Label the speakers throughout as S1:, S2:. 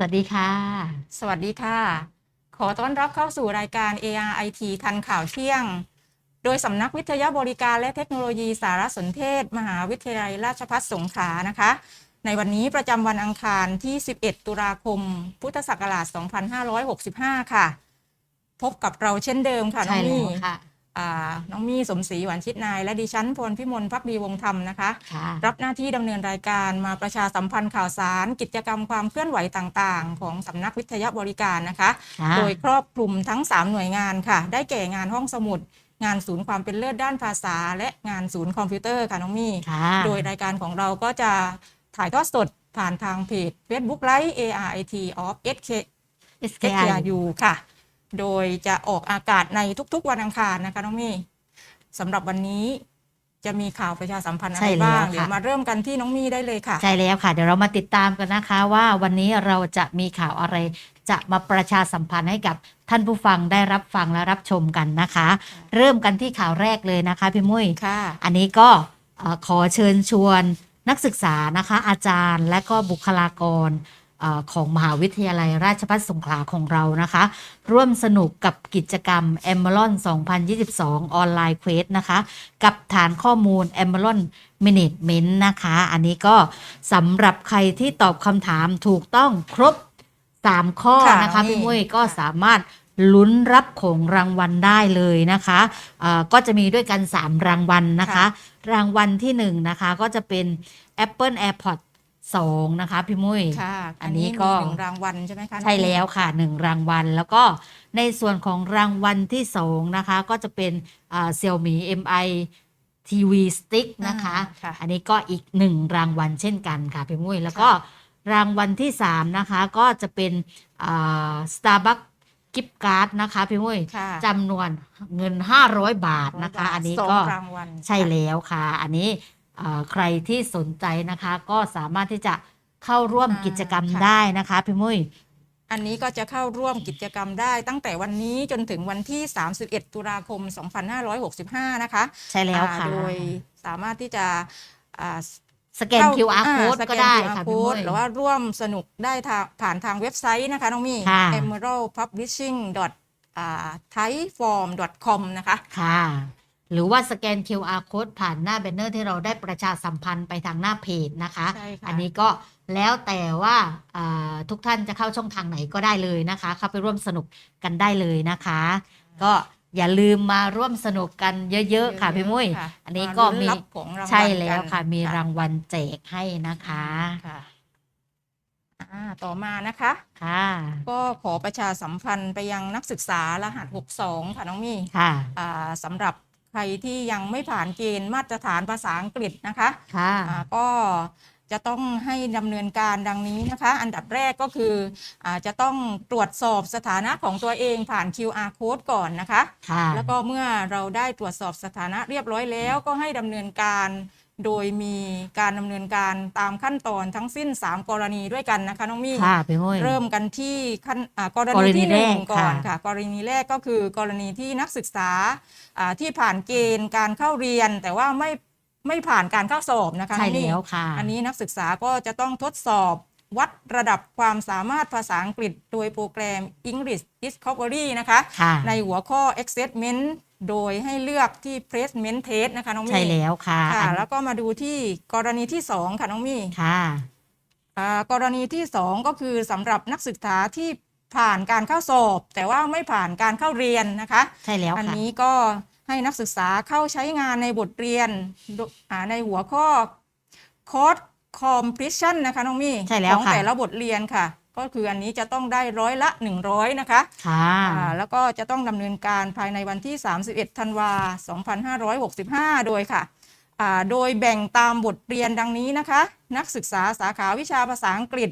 S1: สวัสดีค่ะ
S2: สวัสดีค่ะ ขอต้อนรับเข้าสู่รายการ ARIT ทันข่าวเที่ยง โดยสำนักวิทยาบริการและเทคโนโลยีสารสนเทศ มหาวิทยาลัยราชภัฏสงขลานะคะ ในวันนี้ประจำวันอังคารที่ 11 ตุลาคม พุทธศักราช 2565 ค่ะ พบกับเราเช่นเดิมค่ะน้
S1: ใช่
S2: อง
S1: แล้
S2: มี่
S1: วค่ะ
S2: อ่า น้องมี่สมศรีหวานชิดนาย และดิฉันพลพิมลพักดีวงศ์ธรรมนะคะ
S1: ค่ะ
S2: รับหน้าที่ดำเนินรายการมาประชาสัมพันธ์ข่าวสาร กิจกรรมความเคลื่อนไหวต่างๆ ของสำนักวิทยาบริการนะคะ
S1: ค่ะ
S2: โดยครอบคลุมทั้ง 3 หน่วยงานค่ะ ได้แก่งานห้องสมุดงานศูนย์ความเป็นเลิศด้านภาษา และงานศูนย์คอมพิวเตอร์ค่ะน้องมี่
S1: ค่ะ
S2: โดยรายการของเราก็จะถ่ายทอดสดผ่านทางเพจ Facebook Live ARIT of SK
S1: SKI
S2: SKRU ค่ะ โดยจะออกอากาศในทุกๆวันอังคารนะคะน้องมี่สำหรับวันนี้จะมีข่าวประชาสัมพันธ์อะ
S1: ใช่
S2: ไร
S1: แล้ว
S2: บ้าง
S1: ค่ะ
S2: เดี๋ยวมาเริ่มกันที่น้องมี่ได้เลยค่ะ
S1: ใช่แล้วค่ะ เดี๋ยวเรามาติดตามกันนะคะ ว่าวันนี้เราจะมีข่าวอะไร จะมาประชาสัมพันธ์ให้กับท่านผู้ฟังได้รับฟังและรับชมกันนะคะ เริ่มกันที่ข่าวแรกเลยนะคะพี่มุ้ย
S2: ค่ะ
S1: อันนี้ก็เอ่อขอเชิญชวนนักศึกษานะคะ อาจารย์และก็บุคลากรเออ ของมหาวิทยาลัยราชภัฏสงขลาของเรานะคะ ร่วมสนุกกับกิจกรรม e m e r o n 2022 ออนไลน์เควสนะคะ กับฐานข้อมูล e m e r o n Management นะคะ อันนี้ก็สำหรับใครที่ตอบคำถามถูกต้องครบ 3 ข้อ
S2: ค่ะ
S1: นะคะ
S2: นี่
S1: พี่มุ้ยก็สามารถลุ้นรับของรางวัลได้เลยนะคะเอ่อก็จะมีด้วยกัน 3 รางวัลนะคะ รางวัลที่ 1 นะคะ ก็จะเป็น Apple AirPods 2นะคะพี่มุ้ย
S2: ค่ะ
S1: อันนี้
S2: มี
S1: ก็
S2: หนึ่งรางวัลใช่ไหมคะน้อง
S1: ใช่แล้วค่ะหนึ่งรางวัล แล้วก็ในส่วนของรางวัลที่สองนะคะ ก็จะเป็นอ่า Xiaomi Mi TV Stick นะคะ
S2: อ่าค่ะ
S1: อันนี้ก็อีกหนึ่งรางวัลเช่นกันค่ะพี่มุ้ยแล้วก็รางวัลที่สามนะคะก็จะเป็นอ่า Starbucks กิฟต์การ์ดนะคะพี่มุ้ย
S2: ค่ะ
S1: จำนวนเงิน 500 บาทนะคะ อันนี้
S2: สอง
S1: ก็
S2: รางวัล
S1: ใช่แล้วค่ะ อันนี้เอ่อ ใครที่สนใจนะคะ ก็สามารถที่จะเข้าร่วมกิจกรรมได้นะคะ พี่มุ้ย
S2: อันนี้ก็จะเข้าร่วมกิจกรรมได้ตั้งแต่วันนี้จนถึงวันที่ 31 ตุลาคม 2565 นะคะ
S1: ใช่แล้วค่ะ
S2: อ่าโดยสามารถที่จะอ่า
S1: สแกน
S2: เข้า
S1: QR
S2: อ่า
S1: code
S2: ส
S1: ก็
S2: แน
S1: ได้
S2: QR
S1: ค่ะพี่
S2: code
S1: มุ้ย
S2: หรือว่าร่วมสนุกได้ทางผ่านทางเว็บไซต์นะคะ น้องมี่
S1: ค่ะ
S2: emerald publishing thaiform com นะคะ
S1: ค่ะ หรือว่าสแกน QR code ผ่านหน้าแบนเนอร์ที่เราได้ประชาสัมพันธ์ไปทางหน้าเพจนะคะ
S2: ใช่ค่ะ
S1: อันนี้ก็แล้วแต่ว่าอ่าทุกท่านจะเข้าช่องทางไหนก็ได้เลยนะคะ เข้าไปร่วมสนุกกันได้เลยนะคะ ก็อย่าลืมมาร่วมสนุกกันเยอะๆค่ะพี่มุ้ย
S2: ค่ะ
S1: อันนี้ก็มีา
S2: ลุ้นรับของรางวัล
S1: ใช่แล้วค่ะ
S2: กัน
S1: มีรางวัลแจกให้นะคะ
S2: ค่ะอ่าต่อมานะคะ
S1: ค่ะ
S2: ก็ขอประชาสัมพันธ์ไปยังนักศึกษารหัส 62 ค่ะน้องมี่
S1: ค่ะ
S2: อ่าสำหรับใค รที่ยังไม่ผ่านเกณฑ์มาตรฐานภาษาอังกฤษนะคะ
S1: ค่ะ
S2: อ่าก็จะต้องให้ดำเนินการดังนี้นะคะ อันดับแรกก็คืออาจะต้องตรวจสอบสถานะของตัวเองผ่าน QR code ก่อนนะคะ
S1: ค่ะ
S2: แล้วก็เมื่อเราได้ตรวจสอบสถานะเรียบร้อยแล้วก็ให้ดำเนินการ โดยมีการดำเนินการตามขั้นตอนทั้งสิ้น 3 กรณีด้วยกันนะคะน้องมี่
S1: ค่ะพี่มุ้ย
S2: เริ่มกันที่ขั้นอ่ากร
S1: กร
S2: ณี
S1: ณี
S2: ที่หนึ่ง
S1: แรก
S2: ก่อน
S1: ค่ะ
S2: ค่ะ กรณีแรกก็คือกรณีที่นักศึกษาอ่าที่ผ่านเกณฑ์การเข้าเรียน แต่ว่าไม่ไม่ผ่านการเข้าสอบนะคะ
S1: ใช่
S2: น้องมี่
S1: แล้วค่ะ
S2: อันนี้นักศึกษาก็จะต้องทดสอบวัดระดับความสามารถภาษาอังกฤษ โดยโปรแกรม English Discovery นะคะ
S1: ค่ะ
S2: ในหัวข้อ assessment โดยให้เลือกที่ placement test นะคะน้องมี่
S1: ใช่แล้วค่ะ
S2: ค่ะ
S1: อัน
S2: แล้วก็มาดูที่กรณีที่ 2 ค่ะน้องมี่
S1: ค่ะ
S2: อ่ากรณีที่ 2 ก็คือสำหรับนักศึกษาที่ผ่านการเข้าสอบ แต่ว่าไม่ผ่านการเข้าเรียนนะคะ
S1: ใช่แล้ว
S2: อัน
S1: ค่ะ
S2: นี้ก็ให้นักศึกษาเข้าใช้งานในบทเรียนโดอ่าในหัวข้อ course completion นะคะน้องมี่
S1: ใช่แล้ว
S2: ของ
S1: ค่ะ
S2: แต่ละบทเรียนค่ะ ก็คืออันนี้จะต้องได้ร้อยละ 100 นะคะ
S1: ค่ะ
S2: อ่าแล้วก็จะต้องดำเนินการภายในวันที่ 31 ธันวา 2565 โดยค่ะอ่าโดยแบ่งตามบทเรียนดังนี้นะคะ นักศึกษาสาขาวิชาภาษาอังกฤษ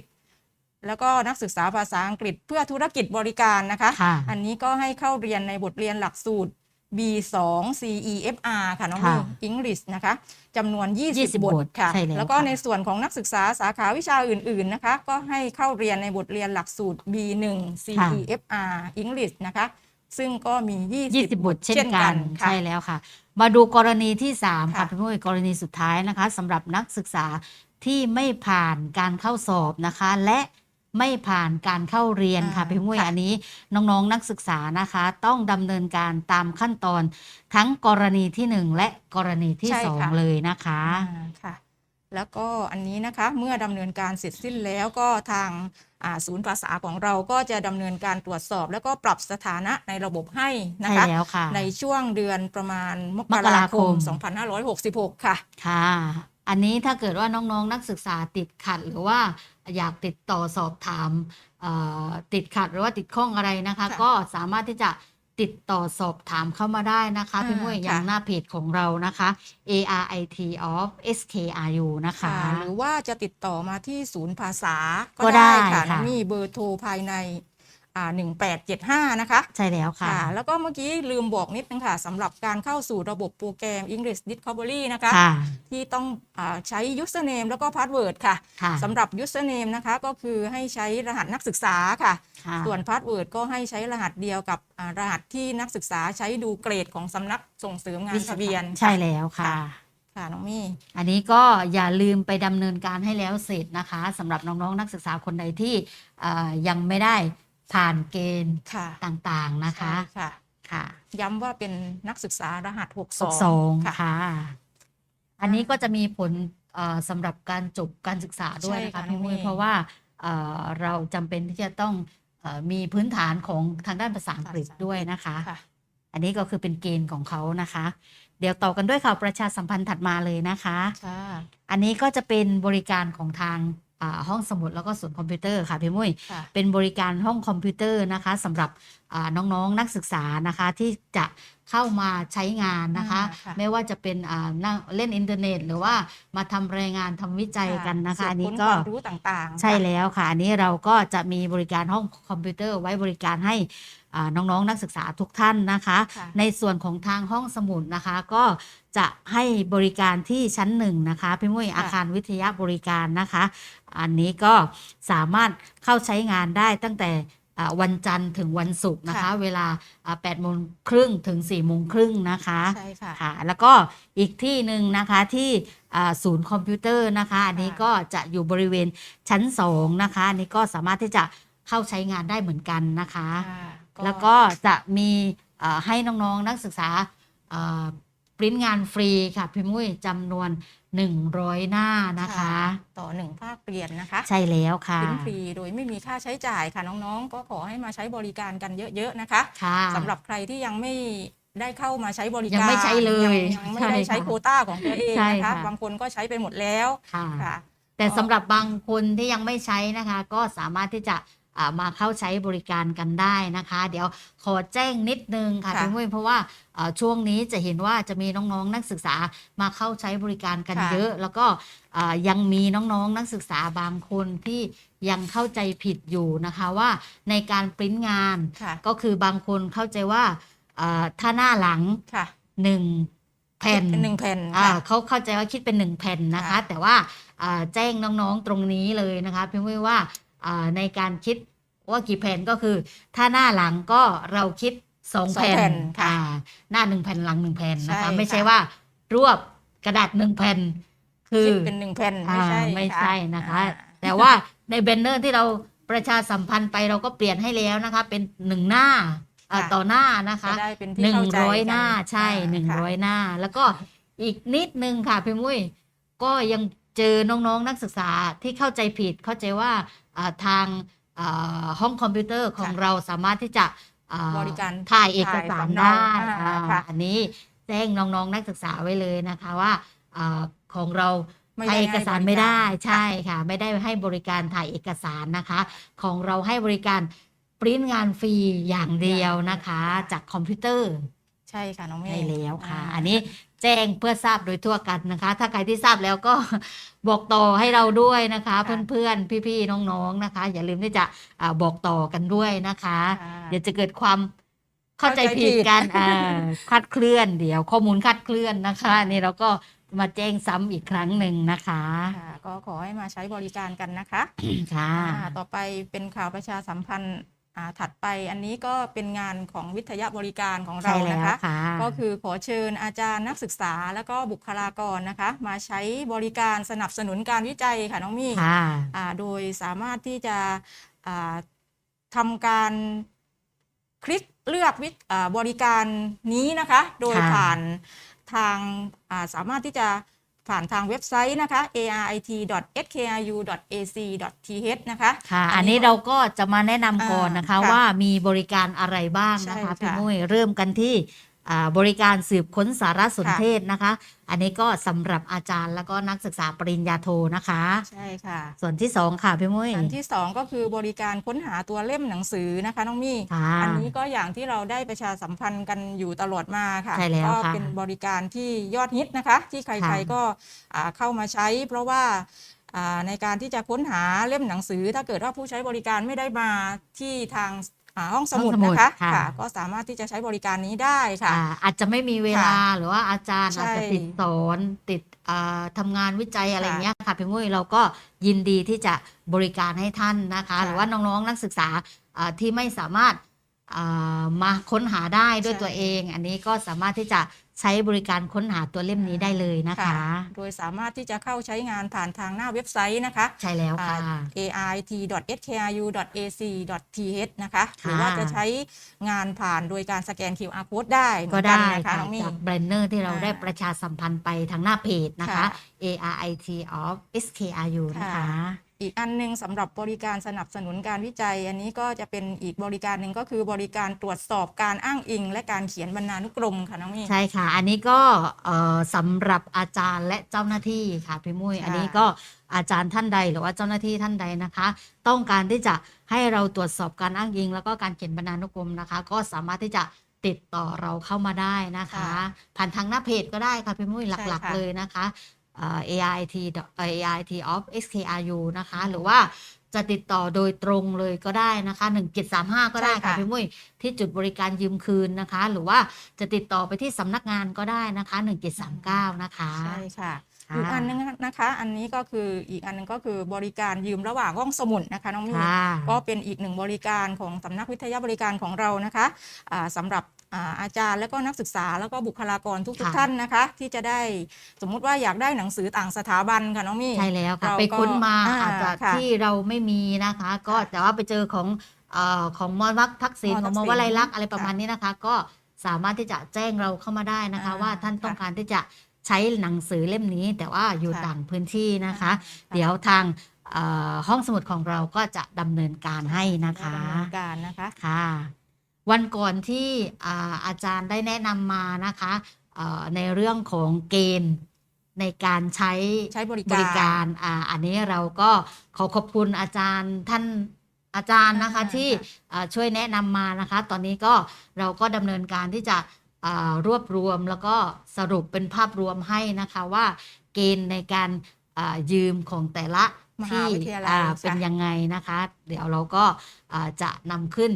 S2: แล้วก็นักศึกษาภาษาอังกฤษเพื่อธุรกิจบริการนะคะ
S1: ค่ะ
S2: อันนี้ก็ให้เข้าเรียนในบทเรียนหลักสูตร B2 CEFR ค่ะ น้อง
S1: ค่ะ
S2: มี English นะคะจำนวน 20
S1: 20
S2: บทค่ะ
S1: ใช่แล้ว
S2: แล้วก็
S1: ค่ะ
S2: ในส่วนของนักศึกษาสาขาวิชาอื่น ๆ นะคะ ก็ให้เข้าเรียนในบทเรียนหลักสูตร B1 CEFR English นะคะ ซึ่งก็มี 20
S1: 20 บทเช่นกัน
S2: ค่ะ
S1: ใช่แล้วค่ะ มาดูกรณีที่ 3 ค่ะ
S2: ค่ะ
S1: พี่มุ้ยกรณีสุดท้ายนะคะสำหรับนักศึกษาที่ไม่ผ่านการเข้าสอบนะคะ และ ไม่ผ่านการเข้าเรียนค่ะ
S2: อ่า
S1: พี่มุ้ย
S2: ค่ะ
S1: อันนี้น้องๆนักศึกษานะคะ ต้องดำเนินการตามขั้นตอนทั้งกรณีที่หนึ่งและกรณีที่
S2: ใช่
S1: สอง
S2: ค่ะ
S1: เลยนะคะ
S2: อ่าค่ะแล้วก็อันนี้นะคะเมื่อดำเนินการเสร็จสิ้นแล้วก็ทางอ่าศูนย์ภาษาของเราก็จะดำเนินการตรวจสอบ แล้วก็ปรับสถานะในระบบให้นะ
S1: ใช่
S2: คะ
S1: แล้วค่ะ
S2: ในช่วงเดือนประมาณม
S1: ม
S2: ก
S1: ก
S2: รา
S1: รา
S2: ค
S1: ค
S2: ม
S1: ม
S2: 2566 ค่ะ
S1: ค่ะ อันนี้ถ้าเกิดว่าน้องๆนักศึกษาติดขัดหรือว่าอยากติดต่อสอบถามเอ่อติดขัดหรือว่าติดข้องอะไรนะคะ
S2: ค่ะ
S1: ก็สามารถที่จะติดต่อสอบถามเข้ามาได้นะคะ
S2: อ่า
S1: พี่มุ้ยอย่าง
S2: ค่ะ
S1: หน้าเพจของเรานะคะ ARIT of SKRU นะคะ
S2: ค่ะหรือว่าจะติดต่อมาที่ศูนย์ภาษา
S1: ก็
S2: ก็
S1: ได้
S2: ได้ค่ะ
S1: ค่ะ
S2: มีเบอร์โทรภายใน อ่า1875 นะคะ
S1: ใช่แล้วค่ะ
S2: ค่ะ แล้วก็เมื่อกี้ลืมบอกนิดนึงค่ะสำหรับการเข้าสู่ระบบโปรแกรม English Discovery นะคะ
S1: ค่ะ
S2: ที่ต้องอาใช้ username แล้วก็ password ค่ะ
S1: ค่ะ
S2: สำหรับ username นะคะ ก็คือให้ใช้รหัสนักศึกษาค่ะ
S1: ค่ะ
S2: ส่วน password ก็ให้ใช้รหัสเดียวกับอ่ารหัสที่นักศึกษาใช้ดูเกรดของสำนักส่งเสริมงานทะเบียน
S1: ใช่แล้วค่ะ
S2: ค่ะน้องมี่
S1: อันนี้ก็อย่าลืมไปดำเนินการให้แล้วเสร็จนะคะสำหรับน้องๆนักศึกษาคนใดที่เอ่อยังไม่ได้ ผ่านเกณฑ์
S2: ค่ะ
S1: ต่างๆนะคะ
S2: ใช่ค่ะ
S1: ค่ะ
S2: ย้ำว่าเป็นนักศึกษารหัส
S1: สอง
S2: 62ค่ะ
S1: ค่ะ อันนี้ก็จะมีผลเอ่อสำหรับการจบการศึกษาด้วย
S2: ใช่
S1: นะคะ
S2: ค่ะ
S1: พี่มุ้ย
S2: น้องเมย์
S1: เพราะว่าเอ่อเราจำเป็นที่จะต้องเอ่อมีพื้นฐานของทางด้านภาษาอังกฤษด้วยนะคะ
S2: ค่ะ
S1: อันนี้ก็คือเป็นเกณฑ์ของเขานะคะ เดี๋ยวต่อกันด้วยข่าวประชาสัมพันธ์ถัดมาเลยนะคะ
S2: ค่ะ
S1: อันนี้ก็จะเป็นบริการของทางอ่า ห้องสมุดแล้วก็ศูนย์คอมพิวเตอร์ค่ะพี่มุ้ย
S2: ค่ะ
S1: เป็นบริการห้องคอมพิวเตอร์นะคะสำหรับอ่าน้องๆนักศึกษานะคะที่จะเข้ามาใช้งานนะคะ
S2: อ่าค่ะ
S1: ไม่ว่าจะเป็นอ่านั่งเล่นอินเทอร์เน็ต หรือว่ามาทำรายงานทำวิจัยกันนะคะ อันนี้
S2: สืบ
S1: ก็
S2: ค้ความรู้ต่างๆ
S1: ใช่
S2: ค่ะ
S1: แล้วค่ะ อันนี้เราก็จะมีบริการห้องคอมพิวเตอร์ไว้บริการให้อ่าน้องๆ นักศึกษาทุกท่านนะคะ
S2: ค่ะ
S1: ในส่วนของทางห้องสมุดนะคะ ก็จะให้บริการที่ชั้นหนึ่งนะคะพี่มุ้ยอาคารวิทยาบริการนะคะ อันนี้ก็สามารถเข้าใช้งานได้ตั้งแต่อ่า วันจันทร์ถึงวันศุกร์นะคะ
S2: ค่ะ
S1: เวลา8โมงครึ่งถึง4โมงครึ่งนะคะ
S2: ใช่ค่ะ
S1: ค่ะ แล้วก็อีกที่หนึ่งนะคะที่อ่าศูนย์คอมพิวเตอร์นะคะ อันนี้
S2: ค่ะ
S1: ก็จะอยู่บริเวณชั้น 2 นะคะ อันนี้ก็สามารถที่จะเข้าใช้งานได้เหมือนกันนะคะ
S2: ค่ะ
S1: แล้วก็จะมีเอ่อให้น้องๆนักศึกษาปริ้นงานฟรีค่ะพี่มุ้ยจำนวน 100 หน้านะคะ
S2: ต่อหนึ่งภาคเรียนนะคะ
S1: ใช่แล้วค่ะ
S2: เป็นฟรีโดยไม่มีค่าใช้จ่ายค่ะน้องๆ ก็ขอให้มาใช้บริการกันเยอะๆนะคะ
S1: ค่ะ
S2: สำหรับใครที่ยังไม่ได้เข้ามาใช้บริการ
S1: ยังไม่ใช้เลย
S2: งยังไม่ได้
S1: ใช่
S2: ใช้
S1: ค่ะ
S2: โควต้าของตัวเอง
S1: ใช่
S2: นะคะ
S1: ค่ะ
S2: บางคนก็ใช้ไปหมดแล้ว
S1: ค่ะ
S2: ค่ะ
S1: แต่สำหรับบางคนที่ยังไม่ใช้นะคะ ก็สามารถที่จะอ่า มาเข้าใช้บริการกันได้นะคะ เดี๋ยวขอแจ้งนิดนึงค่ะ
S2: ค่ะ
S1: พี่มุ้ยเพราะว่าเอ่อช่วงนี้จะเห็นว่าจะมีน้องๆ นักศึกษามาเข้าใช้บริการกัน
S2: ค่ะ
S1: เยอะ แล้วก็อ่ายังมีน้องๆ นักศึกษาบางคนที่ยังเข้าใจผิดอยู่นะคะว่าในการปริ้นงาน
S2: ค่ะ
S1: ก็คือบางคนเข้าใจว่าเอ่อถ้าหน้าหลัง
S2: ค่ะ
S1: หนึ่งแผ่น
S2: เป็นหนึ่งแผ่น
S1: อ่า
S2: ค่ะ
S1: เขาเข้าใจว่าคิดเป็นหนึ่งแผ่นนะคะ
S2: ค่ะ
S1: แต่ว่าอ่าแจ้งน้องๆตรงนี้เลยนะคะพี่มุ้ยว่าอ่า ในการคิดว่ากี่แผ่นก็คือ ถ้าหน้าหลังก็เราคิดสอง
S2: สอง
S1: แผ่น
S2: แผ่นค่ะ
S1: อ่าหน้าหนึ่งแผ่นหลังหนึ่งแผ่นนะคะ
S2: ใช่
S1: ไม่ใช่
S2: ค่ะ
S1: ว่ารวบกระดาษหนึ่งแผ่น คือ
S2: คิดเป็นหนึ่งแผ่นไม่ใช่
S1: อ่าไม่ใช่นะคะ
S2: อ่า
S1: แต่ว่าในแบนเนอร์ที่เราประชาสัมพันธ์ไปเราก็เปลี่ยนให้แล้วนะคะ เป็นหนึ่งหน้าอ่า
S2: ค่ะ
S1: ต่อหน้านะคะ
S2: จะได้เป็นที่
S1: หนึ่ง
S2: เข้าใจ
S1: ร้อย
S2: กั
S1: หน้าใช่าหนึ่ง
S2: ค่ะ
S1: ร้อยหน้า แล้วก็อีกนิดนึงค่ะพี่มุ้ยก็ยังเจอน้องๆนักศึกษาที่เข้าใจผิดเข้าใจว่าอ่า ทางอ่าห้องคอมพิวเตอร์ของ
S2: ค่ะ
S1: เราสามารถที่จะอ่า
S2: บริการ
S1: ถ่ายเอกสาร
S2: ถ่ายสำเนา
S1: ได้
S2: อ่า
S1: อ่า
S2: ค่ะ
S1: อันนี้แจ้งน้องๆนักศึกษาไว้เลยนะคะว่าอาของเรา
S2: ไม่
S1: ถ่าย
S2: ได้
S1: เอกสาร
S2: ให้บริ
S1: ไม่ได้
S2: การ
S1: ใช่ค่ะ ไม่ได้ให้บริการถ่ายเอกสารนะคะ ของเราให้บริการปริ้นงานฟรีอย่างเดียวนะคะ จากคอมพิวเตอร์
S2: ใช่ค่ะน้องเมย์
S1: ใช่แล้วค่ะาอันนี้ แจ้งเพื่อทราบโดยทั่วกันนะคะ ถ้าใครที่ทราบแล้วก็บอกต่อให้เราด้วยนะคะ
S2: ค่ะ
S1: เพื่อนๆ พี่ๆ น้องๆ นะคะ อย่าลืมที่จะอาบอกต่อกันด้วยนะคะ
S2: ค่ะ
S1: เดี๋ยวจะเกิดความเข้าใจ
S2: เข้าใจผิ
S1: ผิด
S2: ด
S1: กันอ่าคลาดเคลื่อนเดี๋ยวข้อมูลคลาดเคลื่อนนะคะนี่เราก็มาแจ้งซ้ำอีกครั้งหนึ่งนะคะ
S2: ค่ะก็ขอให้มาใช้บริการกันนะคะ
S1: ค่ะ
S2: อ่าต่อไปเป็นข่าวประชาสัมพันธ์อ่า ถัดไปอันนี้ก็เป็นงานของวิทยาบริการของ
S1: ใช่
S2: เรา
S1: แล้ว
S2: นะคะ
S1: ค่ะ
S2: ก็คือขอเชิญอาจารย์นักศึกษาแล้วก็บุคลากรนะคะ มาใช้บริการสนับสนุนการวิจัยค่ะน้องมี่
S1: ค่ะ
S2: อ่าโดยสามารถที่จะอ่าทำการคลิกเลือกวิอ่าบริการนี้นะคะ โดย
S1: ค่ะ
S2: ผ่านทางอ่าสามารถที่จะ ผ่านทางเว็บไซต์นะคะ arit.skru.ac.th นะคะ
S1: ค่ะ
S2: อั
S1: อั
S2: น
S1: น
S2: นี้
S1: นี้เราก็จะมาแนะนำก่อนนะคะ
S2: อ่าค่ะ
S1: ว่ามีบริการอะไรบ้างนะคะ
S2: ใช่
S1: พี่
S2: ค่ะ
S1: มุ้ยเริ่มกันที่อ่า บริการสืบค้นสารสนเทศนะคะ อันนี้ก็สำหรับอาจารย์แล้วก็นักศึกษาปริญญาโทนะคะ
S2: ใช่ค่ะ
S1: ส่วนที่สองค่ะพี่มุ้ย
S2: อันที่สองก็คือบริการค้นหาตัวเล่มหนังสือนะคะน้องมี่
S1: ค่ะ
S2: อันนี้ก็อย่างที่เราได้ประชาสัมพันธ์กันอยู่ตลอดมาค่ะ
S1: ใช่แล้ว
S2: ก็
S1: ค่ะ
S2: เป็นบริการที่ยอดฮิตนะคะ ที่ใคร
S1: ค่ะ
S2: ๆก็อ่าเข้ามาใช้ เพราะว่าอ่าในการที่จะค้นหาเล่มหนังสือ ถ้าเกิดว่าผู้ใช้บริการไม่ได้มาที่ทางอ่า ห้องสมุด
S1: ห้องสมุด
S2: นะคะ
S1: ค่ะ
S2: ค่ะ ก็สามารถที่จะใช้บริการนี้ได้ค่ะ
S1: อ่าอาจจะไม่มีเวลาหรือว่าอาจารย์
S2: ใช่
S1: อาจจะติดสอนติดอ่าทำงานวิจัยอะไร
S2: ค่ะ
S1: เงี้ยค่ะพี่มุ้ยเราก็ยินดีที่จะบริการให้ท่านนะคะ
S2: ค่ะ
S1: หรือว่าน้องๆนักศึกษาอ่าที่ไม่สามารถอ่ามาค้นหาได้ด้วย
S2: ใช่
S1: ตัวเอง อันนี้ก็สามารถที่จะ ใช้บริการค้นหาตัวเล่มนี้ได้เลยนะคะ
S2: โดยสามารถที่จะเข้าใช้งานผ่านทางหน้าเว็บไซต์นะคะ
S1: ใช่แล้วค่ะ
S2: ait.skru.ac.th นะคะ หรือว่า
S1: ค่ะ
S2: จะใช้งานผ่านโดยการสแกน QR code ได้เหมื
S1: ก็
S2: อนน
S1: ได้
S2: นะคะ
S1: ค่ะ
S2: น้องมี่
S1: จากแบรนเนอร์ที่เรา
S2: อ่า
S1: ได้ประชาสัมพันธ์ไปทางหน้าเพจนะคะ
S2: ค่ะ
S1: ARIT of SKRU นะคะ
S2: อีกอันหนึงสำหรับบริการสนับสนุนการวิจัย อันนี้ก็จะเป็นอีกบริการหนึ่งก็คือบริการตรวจสอบการอ้างอิง และการเขียนบรรณานุกรมค่ะน้องมี่
S1: ใช่ค่ะ อันนี้ก็เอ่อสำหรับอาจารย์และเจ้าหน้าที่ค่ะพี่มุ้ยอันนี้ก็อาจารย์ท่านใดหรือว่าเจ้าหน้าที่ท่านใดนะคะ ต้องการที่จะให้เราตรวจสอบการอ้างอิง แล้วก็การเขียนบรรณานุกรมนะคะ ก็สามารถที่จะติดต่อเราเข้ามาได้นะคะ
S2: คะ
S1: ผ่านทางหน้าเพจก็ได้ค่ะพี่มุ้ยหลักๆเลยนะคะ AIT เอ่อ AIT of SKRU นะคะ หรือว่าจะติดต่อโดยตรงเลยก็ได้นะคะ 1735 ก็ได้
S2: ใช่
S1: ค่ะ
S2: ค่ะ
S1: พี่มุ้ยที่จุดบริการยืมคืนนะคะ หรือว่าจะติดต่อไปที่สำนักงานก็ได้นะคะ 1739 นะคะ
S2: ใช่ค่ะ
S1: ค่ะ
S2: อีกอันหนึงนะคะ อันนี้ก็คืออีกอันหนึงก็คือบริการยืมระหว่างห้องสมุดนะคะน้องมี่
S1: ค่ะ
S2: ก็เป็นอีกหนึ่งบริการของสำนักวิทยาบริการของเรานะคะอ่าสำหรับ อ่าอาจารย์และก็นักศึกษาแล้วก็บุคลากรทุก
S1: ค่ะ
S2: ๆท่านนะคะ ที่จะได้สมมุติว่าอยากได้หนังสือต่างสถาบันค่ะน้องมี่
S1: ใช่แล้วค่ะ
S2: เราก็
S1: ไปค้นมา
S2: อ่า
S1: อาจจะ
S2: ค่ะ
S1: ที่เราไม่มีนะคะ ก็
S2: ค่ะ
S1: แต่ว่าไปเจอของเอ่อของมอวัคทักษิณ
S2: ม
S1: ของ
S2: ทั
S1: ม
S2: กษิณ
S1: วลัยลักษณ์อะไรประ
S2: ค่ะ
S1: มาณนี้นะคะ ก็สามารถที่จะแจ้งเราเข้ามาได้นะคะ
S2: อ่า
S1: ว่าท่านต้อง
S2: ค่ะ
S1: การที่จะใช้หนังสือเล่มนี้ แต่ว่าอยู่
S2: ค่ะ
S1: ต่างพื้นที่นะคะ
S2: อ่า
S1: เดี๋ยวทางเอ่อห้องสมุดของเราก็จะดำเนินการให้นะคะ
S2: ดำเนินการนะคะ
S1: ค่ะ วันก่อนที่อาอาจารย์ได้แนะนำมานะคะเอ่อในเรื่องของเกณฑ์ในการใช้
S2: ใช้บริ
S1: บ
S2: การ
S1: ริการอ่าอันนี้เราก็ขอขอบคุณอาจารย์ท่านอาจารย์นะคะ
S2: อ่า
S1: ที่
S2: ค่ะ
S1: อ่าช่วยแนะนำมานะคะ ตอนนี้ก็เราก็ดำเนินการที่จะอ่ารวบรวมแล้วก็สรุปเป็นภาพรวมให้นะคะว่าเกณฑ์ในการอ่ายืมของแต่ละ
S2: มหา
S1: ที่
S2: วิทยาลัย
S1: อ่า
S2: ค่ะ
S1: เป็นยังไงนะคะ เดี๋ยวเราก็อ่าจะนำขึ้น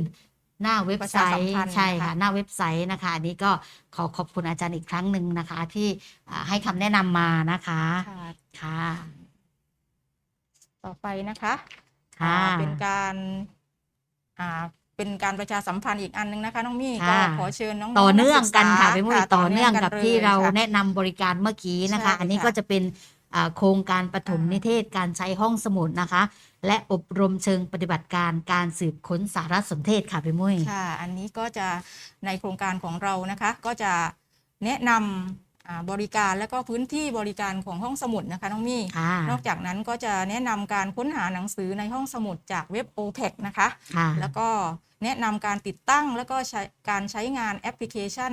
S1: หน้าเว็บไซ
S2: ประชาสัม
S1: ต์
S2: พันธ์
S1: ใช่
S2: ค่ะ
S1: ค่ะ หน้าเว็บไซต์นะคะอันนี้ก็ขอขอบคุณอาจารย์อีกครั้งหนึ่งนะคะ ที่อ่าให้คำแนะนำมานะคะ
S2: ค่ะ
S1: ค่ะ
S2: ต่อไปนะคะ
S1: ค่ะ
S2: อ่าเป็นการอ่าเป็นการประชาสัมพันธ์อีกอันหนึงนะคะน้องมี่ก็
S1: ค่ะ
S2: ขอเชิญน้องๆ
S1: ต่อเนื่องกันค่ะ
S2: กศึษา
S1: พี่มุ้ย
S2: ค่ะ
S1: ต่อเนื่องกับ
S2: ลย
S1: ที่เรา
S2: ค่ะ
S1: แนะนำบริการเมื่อกี้นะคะ
S2: ใช่
S1: อันนี้
S2: ค่ะ
S1: ก็จะเป็นอ่าโครงการปฐม
S2: อ่านิ
S1: นิเทศการใช้ห้องสมุดนะคะ และอบรมเชิงปฏิบัติการการสืบค้นสารสนเทศค่ะพี่มุ้ย
S2: ค่ะ อันนี้ก็จะในโครงการของเรานะคะ ก็จะแนะนำอ่า บริการและก็พื้นที่บริการของห้องสมุดนะคะน้องมี่
S1: ค่ะ
S2: นอกจากนั้นก็จะแนะนำการค้นหาหนังสือในห้องสมุดจากเว็บ OPEC นะคะ
S1: ค่ะ
S2: แล้วก็แนะนำการติดตั้งแล้วก็ใช้การใช้งานแอปพลิเคชัน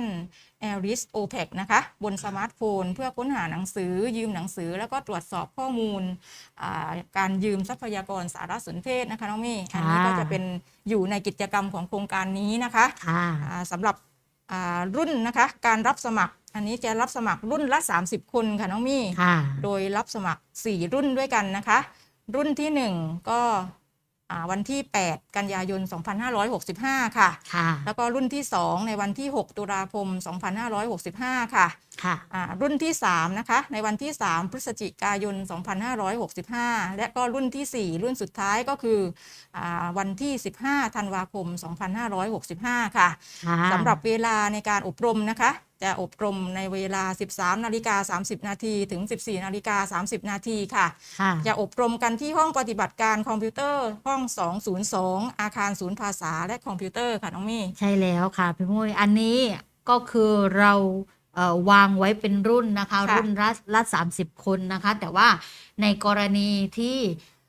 S2: Aris OPEC นะคะบนสมาร์ทโฟน เพื่อค้นหาหนังสือ ยืมหนังสือ แล้วก็ตรวจสอบข้อมูลอ่าการยืมทรัพยากรสารสนเทศนะคะน้องมี่อันนี้ก็จะเป็นอยู่ในกิจกรรมของโครงการนี้นะคะ
S1: ค่ะ
S2: อ่าสำหรับอ่า รุ่นนะคะ การรับสมัคร อันนี้จะรับสมัครรุ่นละ 30 คนค่ะน้องมี่
S1: ค่ะ
S2: โดยรับสมัคร 4 รุ่นด้วยกันนะคะ รุ่นที่ 1 ก็อ่า วันที่ 8 กันยายน 2565 ค่ะ
S1: ค่ะ
S2: แล้วก็รุ่นที่ 2 ในวันที่ 6 ตุลาคม 2565 ค่ะ
S1: ค่ะ
S2: อ่ารุ่นที่ 3 นะคะ ในวันที่ 3 พฤศจิกายน 2565 และก็รุ่นทีสี่4 รุ่นสุดท้ายก็คืออาวันที่ 15 ธันวาคม 2565ค่ะ
S1: ค่ะ
S2: สำหรับเวลาในการอบรมนะคะ จะอบรมในเวลา 13 นาฬิกา 30 นาทีถึง 14 นาฬิกา 30 นาทีค่ะ
S1: ค่ะ
S2: จะอบรมกันที่ห้องปฏิบัติการคอมพิวเตอร์ห้อง 202 อาคารศูนย์ภาษาและคอมพิวเตอร์ค่ะน้องมี่
S1: ใช่แล้วค่ะ พี่มุ้ยอันนี้ก็คือเราเอ่อวางไว้เป็นรุ่นนะคะ
S2: ค่ะ
S1: รุ่นละละสามสิบคนนะคะ แต่ว่าในกรณีที่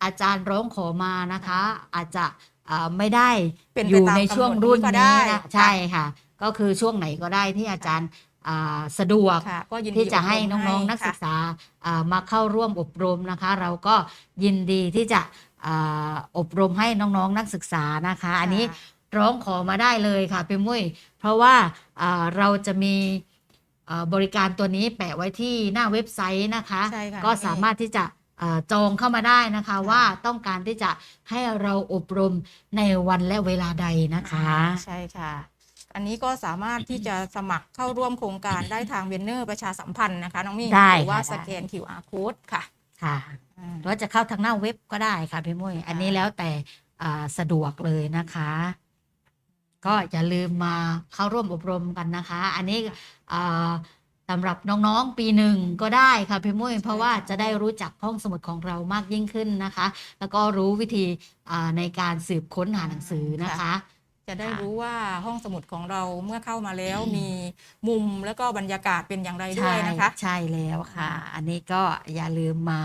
S1: อาจารย์ร้องขอมานะคะ อาจจะเอ่อไม่ได้
S2: เป็นไป
S1: อยู่
S2: ตาม
S1: ในช่วง
S2: กำหนด
S1: รุ่น
S2: ก็ได้
S1: นี้นะ
S2: ค่ะ
S1: ใช่ค่ะ ก็คือช่วงไหนก็ได้ที่อาจารย์อ่าสะดวก
S2: ค่ะก็ยินดี
S1: ที่จะให้
S2: อบรม
S1: น้องๆนักศึก
S2: ค่ะ
S1: ษาอ่ามาเข้าร่วมอบรมนะคะ เราก็ยินดีที่จะอ่าอบรมให้น้องๆนักศึกษานะคะ อันนี้
S2: ค่ะ
S1: ร้องขอมาได้เลยค่ะพี่มุ้ยเพราะว่าอ่าเราจะมีอ่าบริการตัวนี้แปะไว้ที่หน้าเว็บไซต์นะคะ
S2: ใช่ค่ะ
S1: ก็
S2: นี่
S1: สามารถที่จะอ่าจองเข้ามาได้นะคะว่าต้องการที่จะให้เราอบรมในวันและเวลาใดนะคะ
S2: ใช่ค่ะ อันนี้ก็สามารถที่จะสมัครเข้าร่วมโครงการได้ทางเวนเนอร์ประชาสัมพันธ์นะคะ น้องมี่
S1: ได้
S2: หรือว่า
S1: ค่ะ
S2: สแกน QR code ค่ะ
S1: ค่ะ
S2: อ่า
S1: หรือว่าจะเข้าทางหน้าเว็บก็ได้ค่ะพี่มุ้ยอันนี้แล้วแต่อ่าสะดวกเลยนะคะ ก็อย่าลืมมาเข้าร่วมอบรมกันนะคะ อันนี้อ่าสำหรับน้องๆปีหนึ่งก็ได้ค่ะพี่มุ้ยเพราะว่าจะได้รู้จักห้องสมุดของเรามากยิ่งขึ้นนะคะ แล้วก็รู้วิธีอ่าในการสืบค้นหาหนังสือนะคะ
S2: จะได้
S1: ค่ะ
S2: รู้ว่าห้องสมุดของเราเมื่อเข้ามาแล้วมีมุมแล้วก็บรรยากาศเป็นอย่างไรด้ว
S1: ใช่
S2: ยนะคะ
S1: ใช่แล้วค่ะ อันนี้ก็อย่าลืมมา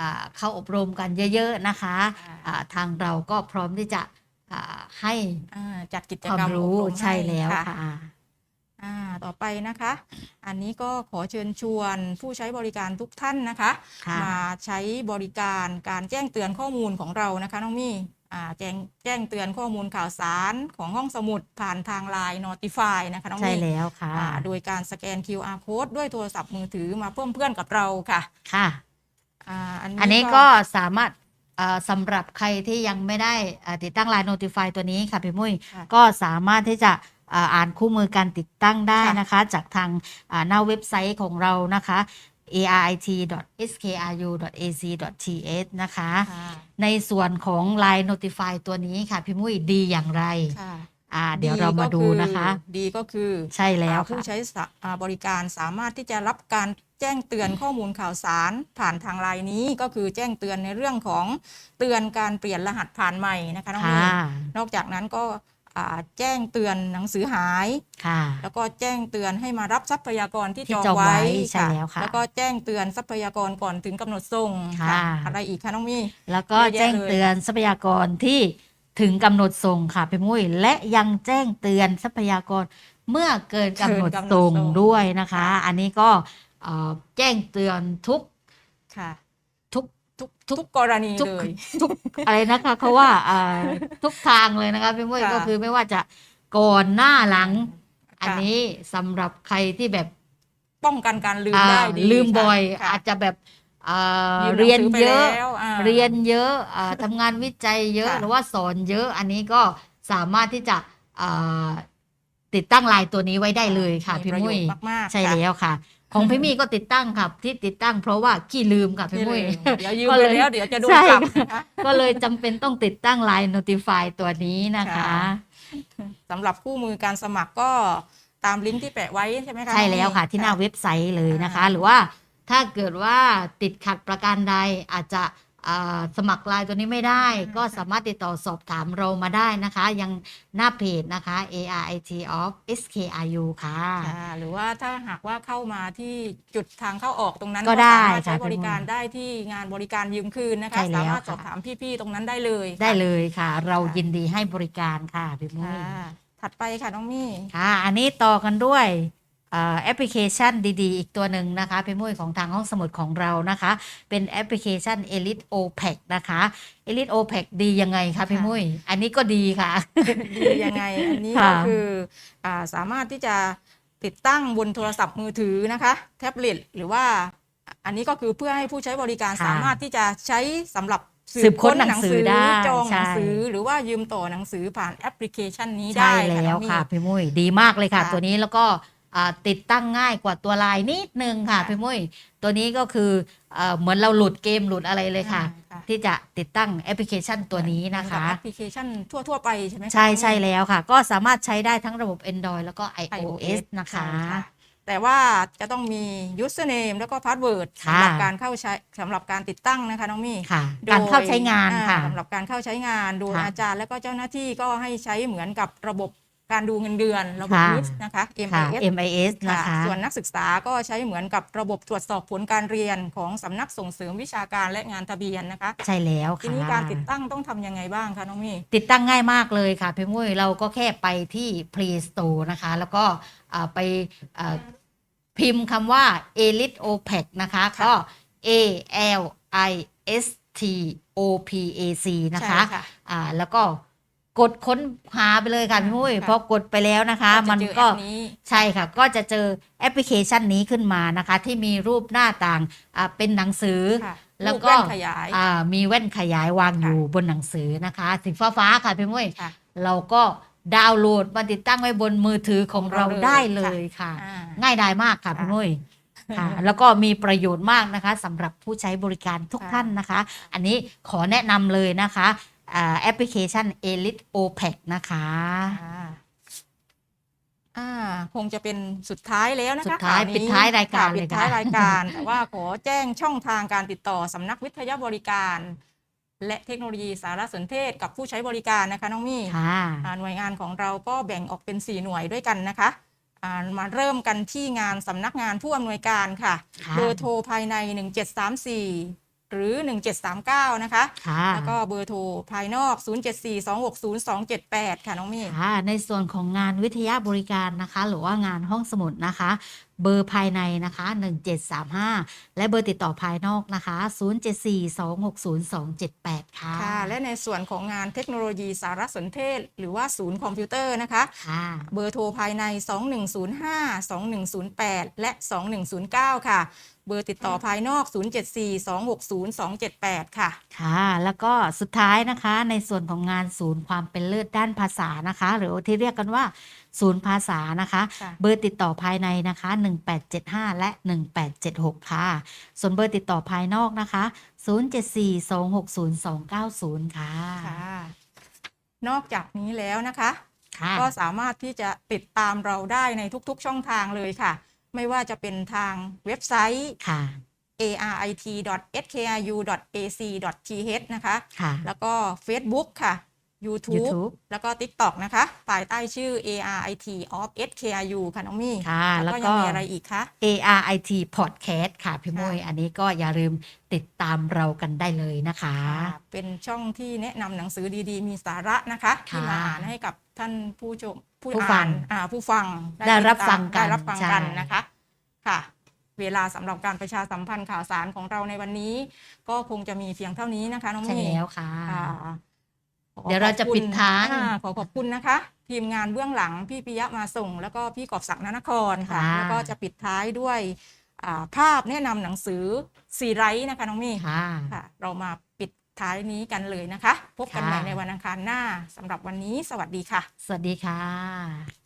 S1: อ่าเข้าอบรมกันเยอะ ๆ นะคะ
S2: ค่ะ
S1: อ่าทางเราก็พร้อมที่จะอ่าให้
S2: อ่าจัดกิจ
S1: ความ
S2: กรรม
S1: รู้
S2: อบม
S1: ใช่
S2: ห้
S1: แล้ว
S2: ค่ะ
S1: ค่ะ
S2: อ่าต่อไปนะคะ อันนี้ก็ขอเชิญชวนผู้ใช้บริการทุกท่านนะคะ
S1: ค่ะ
S2: มาใช้บริการการแจ้งเตือนข้อมูลของเรานะคะน้องมี่อ่า แจ้งแจ้งเตือนข้อมูลข่าวสารของห้องสมุดผ่านทางไลน์ Notify นะคะน้อง
S1: ใช่
S2: มี่
S1: แล้วค่ะ
S2: อ่าโดยการสแกน QR code ด้วยโทรศัพท์มือถือมาเพิ่มเพื่อนกับเราค่ะ
S1: ค่ะ
S2: อ่าอัน
S1: อันนี้
S2: นี้
S1: ก็สามารถเอ่อสำหรับใครที่ยังไม่ได้เอ่อติดตั้ง Line Notify ตัวนี้ค่ะพี่มุ้ย
S2: ค่ะ
S1: ก็สามารถที่จะเอ่ออ่านคู่มือการติดตั้งได้
S2: ค่ะ
S1: นะคะ จากทางอ่าหน้าเว็บไซต์ของเรานะคะ ait.skru.ac.th นะคะ
S2: ค่ะ
S1: ในส่วนของ Line Notify ตัวนี้ค่ะ พี่มุ้ยดีอย่างไร
S2: ค่ะ
S1: อ่าเดี๋ยวเรามาดูนะคะ
S2: ดีก็คือ
S1: ใช่แล้ว
S2: อ่าผู้
S1: ค่ะ
S2: ใช้สะอ่าบริการสามารถที่จะรับการแจ้งเตือนข้อมูลข่าวสารผ่านทางไลน์นี้ก็คือแจ้งเตือนในเรื่องของเตือนการเปลี่ยนรหัสผ่านใหม่นะคะน้อง
S1: ค่ะ
S2: มีนอกจากนั้นก็อ่า แจ้งเตือนหนังสือหาย
S1: ค่ะ
S2: แล้วก็แจ้งเตือนให้มารับทรัพยากรที่
S1: ที่
S2: จอง
S1: จองไว้
S2: ไว้
S1: ใช่แล้วค่ะ
S2: แล้วก็แจ้งเตือนทรัพยากรก่อนถึงกำหนดส่ง
S1: ค่ะ
S2: อะไรอีกคะน้องมี่
S1: แล้วก็
S2: เยอะแยะ
S1: แจ้งเตือนทรัพยากรที่ถึงกำหนดส่งค่ะพี่มุ้ยและยังแจ้งเตือนทรัพยากรเมื่อเกินกำหนด
S2: เกินกำหนด
S1: ส่ง
S2: ส่ง
S1: ด้วยนะคะ
S2: ค่ะ
S1: อันนี้ก็เอ่อแจ้งเตือนทุก
S2: ค่ะ
S1: ทุก
S2: ทุกทุกกรณี
S1: ทุก
S2: เลย
S1: ทุกอะไรนะคะเขาว่าเอ่อทุกทางเลยนะคะพี่มุ้ย
S2: ค่ะ
S1: ก็คือไม่ว่าจะก่อนหน้าหลัง
S2: ค่ะ
S1: อันนี้สำหรับใครที่แบบ
S2: ป้องกันการลืม
S1: อ่า
S2: ได้ดี
S1: ลืมบ่อย
S2: ค่ะ
S1: อาจจะแบบเอ่อ
S2: ยืมหนัง
S1: เรียน
S2: สืไป
S1: เยอะ
S2: แล้วอ่า
S1: เรียนเยอะอ่าทำงานวิจัยเยอะ
S2: ค่ะ
S1: หรือว่าสอนเยอะ อันนี้ก็สามารถที่จะอ่าติดตั้งไลน์ตัวนี้ไว้ได้เลยค่ะพี่
S2: ประ
S1: มุ้
S2: โย
S1: ย
S2: ชน์มากๆ
S1: ใช่
S2: ค่ะ
S1: แล้วค่ะ ของพี่มี่ก็ติดตั้งครับที่ติดตั้งเพราะว่าขี้ลืมค่ะพี่มุ้ย
S2: เดี๋ยวยืม
S1: ก็
S2: ไป
S1: เลย
S2: แล้วเดี๋ยวจะโดน
S1: ใช่
S2: ปรับนะคะ
S1: ก็เลยจำเป็นต้องติดตั้งไลน์ notify ตัวนี้นะคะ
S2: ค่ะสำหรับคู่มือการสมัครก็ตามลิงก์ที่แปะไว้ใช่ไหมคะ
S1: ใช่แล้วค่ะ
S2: อง
S1: ที่หน้าเว็บไซต์เลยนะคะ
S2: อ่า
S1: หรือว่าถ้าเกิดว่าติดขัดประการใดอาจจะอ่า สมัครไลน์ตัวนี้ไม่ได้ ก็สามารถติดต่อสอบถามเรามาได้นะคะ ยังหน้าเพจนะคะ ARIT of SKRU ค่ะ
S2: ค่ะหรือว่าถ้าหากว่าเข้ามาที่จุดทางเข้าออกตรงนั้น
S1: ก็ได้
S2: สามารถใช้
S1: ค่ะ
S2: บริการได้ที่งานบริการยืมคืนนะคะ
S1: ใช่แล้ว
S2: สามารถ
S1: ค่ะ
S2: สอบถามพี่ๆตรงนั้นได้เลยค่ะ
S1: ได้เลยค่ะ เรา
S2: ค่ะ
S1: ยินดีให้บริการค่ะพี่มุ้
S2: ค่ะ
S1: ย
S2: ถัดไปค่ะน้องมี่
S1: ค่ะ อันนี้ต่อกันด้วยเอ่อ แอปพลิเคชันดีๆ อีกตัวหนึ่งนะคะพี่มุ้ยของทางห้องสมุดของเรานะคะ เป็นแอปพลิเคชัน Elite OPEC นะคะ Elite OPEC ดียังไงคะพี่มุ้ยอันนี้ก็ดีค่ะ
S2: ดียังไง อันนี้
S1: ค่ะ
S2: ก็คืออ่าสามารถที่จะติดตั้งบนโทรศัพท์มือถือนะคะ แท็บเล็ตหรือว่าอันนี้ก็คือเพื่อให้ผู้ใช้บริการ
S1: ค่ะ
S2: สามารถที่จะใช้สำหรับ
S1: สืบค้นหนังสือได้
S2: จองหนัง
S1: ใช่
S2: สือหรือว่ายืมต่อหนังสือผ่านแอปพลิเคชันนี้
S1: ใช่
S2: ได้
S1: แล้ว
S2: น้องมี่
S1: ค่ะพี่มุ้ยดีมากเลยค่ะ
S2: ค่ะ
S1: ตัวนี้แล้วก็อ่า ติดตั้งง่ายกว่าตัวไลน์นิดนึงค่ะ
S2: ค่ะ
S1: พี่มุ้ยตัวนี้ก็คือเอ่อเหมือนเราหลุดเกมหลุดอะไรเลยค่ะ
S2: อ่า
S1: ที่จะติดตั้งแอปพลิเคชันตัวนี้นะคะ
S2: เหมือกับแอปพลิเคชันทั่ว ๆ ไปใช่ไหมคะ
S1: ใช่
S2: น้อง
S1: ใช่
S2: มี่
S1: แล้วค่ะ ก็สามารถใช้ได้ทั้งระบบ Android แล้วก็ iOS
S2: iOS
S1: นะคะ
S2: ใช่แต่ว่าจะต้องมี username แล้วก็ password
S1: ค่ะ
S2: สำหรับการเข้าใช้สำหรับการติดตั้งนะคะน้องมี่
S1: ค่ะ
S2: โดย
S1: การเข้าใช้งาน
S2: อ่
S1: ค่ะ
S2: สำหรับการเข้าใช้งาน โดย
S1: ค่ะ
S2: อาจารย์ และก็เจ้าหน้าที่ก็ให้ใช้เหมือนกับระบบ การดูเงินเดือนระบบ
S1: ค่ะ
S2: NIS นะคะ
S1: ค่ะ
S2: MIS
S1: MIS นะ
S2: ค่ะ
S1: คะ
S2: ส่วนนักศึกษาก็ใช้เหมือนกับระบบตรวจสอบผลการเรียนของสำนักส่งเสริมวิชาการและงานทะเบียนนะคะ
S1: ใช่แล้ว
S2: ที
S1: ค่ะ
S2: นี้การติดตั้งต้องทำยังไงบ้างคะน้องมี่
S1: ติดตั้งง่ายมากเลยค่ะพี่มุ้ยเราก็แค่ไปที่ Play Store นะคะ แล้วก็อ่าไปอ่าพิมพ์คำว่า Elite OPEC นะคะ
S2: ค่ะ
S1: ก็ A L I S T O P A C นะคะ
S2: ใช่ค่ะ
S1: อ่าแล้วก็ กดค้นหาไปเลยค่ะพี่มุ้ย
S2: ค่ะ
S1: พอกดไปแล้วนะคะ
S2: ก็จะ
S1: มัน
S2: เจอ
S1: ก็
S2: แอปนี้
S1: ใช่ค่ะ ก็จะเจอแอปพลิเคชันนี้ขึ้นมานะคะ ที่มีรูปหน้าต่างอ่าเป็นหนังสือ
S2: ค่ะ
S1: แล้ว
S2: รูป
S1: ก็
S2: แว่นขยาย
S1: อ่ามีแว่นขยายวาง
S2: ค่ะ
S1: อยู่บนหนังสือนะคะสีฟ้าฟ้าๆค่ะพี่มุ้ย
S2: ค่ะ
S1: เราก็ดาวน์โหลดมาติดตั้งไว้บนมือถือของเรา
S2: ของเราเลย
S1: ได้เลยค่ะ
S2: อ่า
S1: ง่ายดายมากค่ะ
S2: ค่ะ
S1: พี่มุ้ยค่ะแล้วก็มีประโยชน์มากนะคะสำหรับผู้ใช้บริการทุก
S2: ค่ะ
S1: ท่านนะคะ อันนี้ขอแนะนำเลยนะคะอ่า แอปพลิเคชัน Elite OPEC นะคะ
S2: อ่าอ่าคงจะเป็นสุดท้ายแล้วนะคะ
S1: สุดท้าย
S2: ข่วนี้
S1: ปิดท้ายรายการ
S2: ค่ะ
S1: เลย
S2: ปิดท้าย
S1: ค่ะ
S2: รายการ แต่ว่าขอแจ้งช่องทางการติดต่อสำนักวิทยาบริการ และเทคโนโลยีสารสนเทศกับผู้ใช้บริการนะคะน้องมี่
S1: ค่ะ
S2: อ่าหน่วยงานของเราก็แบ่งออกเป็น 4 หน่วยด้วยกันนะคะอ่ามาเริ่มกันที่งานสำนักงานผู้อำนวยการค่ะ
S1: ค่ะ
S2: เบอร์โทรภายใน 1734 หรือ 1739 นะคะ
S1: ค่ะ
S2: แล้วก็เบอร์โทรภายนอก 0742602278 ค่ะน้องมี่
S1: ค่ะในส่วนของงานวิทยาบริการนะคะ หรือว่างานห้องสมุดนะคะ เบอร์ภายในนะคะ 1735 และเบอร์ติดต่อภายนอกนะคะ 0742602278 ค่ะ
S2: ค่ะ และในส่วนของงานเทคโนโลยีสารสนเทศ หรือว่าศูนย์คอมพิวเตอร์นะคะ
S1: ค่ะ
S2: เบอร์โทรภายใน 2105 2108 และ 2109 ค่ะ เบอร์ติดต่อภายนอก 0742602278 ค่ะ
S1: ค่ะ แล้วก็สุดท้ายนะคะในส่วนของงานศูนย์ความเป็นเลิศด้านภาษานะคะ หรือที่เรียกกันว่าศูนย์ภาษานะคะ
S2: ค่ะ
S1: เบอร์ติดต่อภายในนะคะ 1875 และ 1876 ค่ะ ส่วนเบอร์ติดต่อภายนอกนะคะ 0742602290 ค่ะ
S2: ค่ะ นอกจากนี้แล้วนะคะ
S1: ค่ะ
S2: ก็สามารถที่จะติดตามเราได้ในทุกๆช่องทางเลยค่ะ ไม่ว่าจะเป็นทางเว็บไซต์
S1: ค่ะ
S2: arit.skru.ac.th นะคะ
S1: ค่ะ
S2: แล้วก็ Facebook ค่ะ YouTube,
S1: YouTube
S2: แล้วก็ TikTok นะคะภายใต้ชื่อ ARIT of SKRU ค่ะน้องมี่
S1: ค่ะ
S2: แล้วก็
S1: แล้วก็
S2: ยังมีอะไรอีกคะ
S1: ARIT Podcast ค่ะพี่
S2: ค่ะ
S1: มุ้ยอันนี้ก็อย่าลืมติดตามเรากันได้เลยนะคะ
S2: ค่ะเป็นช่องที่แนะนำหนังสือดีๆ มีสาระนะคะ ที่มาอ่านให้กับท่านผู้ชม
S1: ผู้ฟัง
S2: อ่านอ่าผู้ฟัง
S1: ได้รับ
S2: ติตาม
S1: ฟังกัน
S2: ได้รับฟังกัน
S1: ใช่
S2: นะคะค่ะ เวลาสำหรับการประชาสัมพันธ์ข่าวสารของเราในวันนี้ ก็คงจะมีเพียงเท่านี้นะคะน้อง
S1: ใช่
S2: มี่
S1: แล้วค่ะ
S2: ค่ะขอ
S1: เดี๋ยวเราจะ
S2: ขอบคุณ
S1: ปิดท้าย
S2: อ่ขอขอบคุณนะคะ ทีมงานเบื้องหลังพี่ปิยะมาส่ง แล้วก็พี่กอบศักดิ์นนครค่ะ
S1: ค่ะ
S2: แล้วก็จะปิดท้ายด้วยอ่าภาพแนะนำหนังสือซีไรต์นะคะน้องมี่
S1: ค่ะ
S2: ค่ะเรามาปิด ท้ายนี้กันเลยนะคะ พบกัน
S1: ค่ะ
S2: ใหม่ในวันอังคารหน้าสำหรับวันนี้ สวัสดีค่ะ
S1: สวัสดีค่ะ